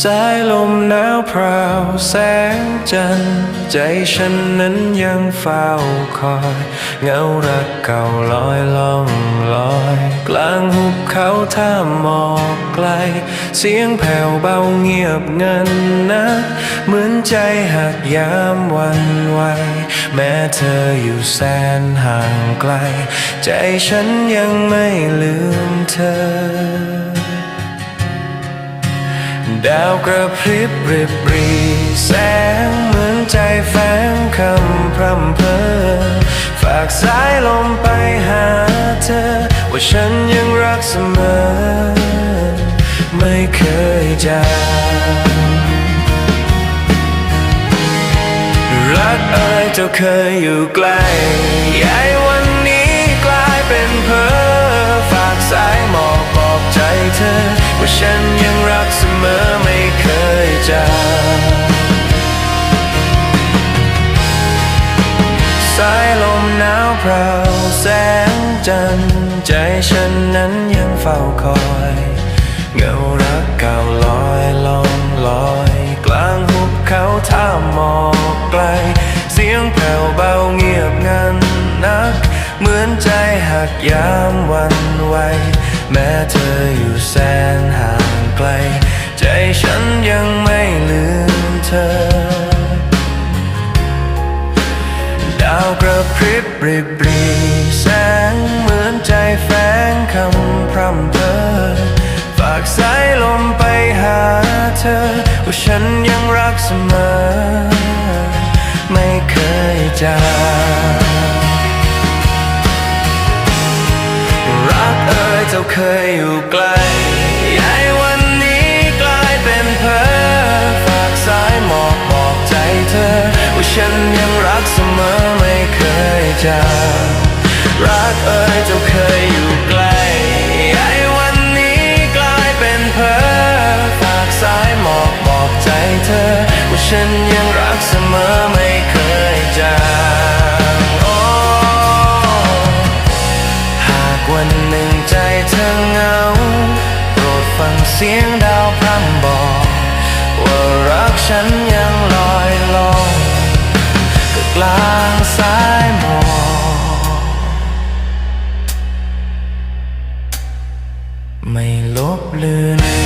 สายลมหนาวพราวแสงจันทร์ใจฉันนั้นยังเฝ้าคอย เงารักเก่าลอยล่องลอย กลางหุบเขาท่ามหมอกไกล เสียงแผ่วเบาเงียบงันนะเหมือนใจหักยามวันไหวแม้เธออยู่แสนห่างไกล ใจฉันยังไม่ลืมเธอ ดาวกระพริบริบรีแสงเหมือนใจแฝงคำพร่ำเพ้อฝากสายลมไปหาเธอ ว่าฉันยังรักเสมอ ไม่เคยจางรักเอ่ยเจ้าเคยอยู่ใกล้ยายวันนี้กลายเป็นเพ้อฝากสายหมอกบอกใจเธอ ว่าฉันยังรักเสมอ พราวแสงจันทร์ใจฉันนั้นยังเฝ้าคอย เงารักเก่าลอยล่องลอย กลางหุบเขาท่ามหมอกไกล เสียงแผ่วเบาเงียบงันนัก เหมือนใจหักยามวันไหวแม้เธออยู่แสนห่างไกล ใจฉันยังไม่าวกระพริบริบรีแสงเหมือนใจแฝงคำพร่ำเพ้อฝากสายลมไปหาเธอ ว่าฉันยังรักเสมอ ไม่เคยจางรักเอ่ยเจ้าเคยอยู่ไกล จางรักเอ่ยเจ้าเคยอยู่ไกลยายวันนี้กลายเป็นเพ้อฝากสายหมอกบอกใจเธอ ว่าฉันยังรักเสมอไม่เคยจางโอ้หากวันหนึ่งใจเธอเหงา โปรดฟังเสียง ไม่ลบเลือน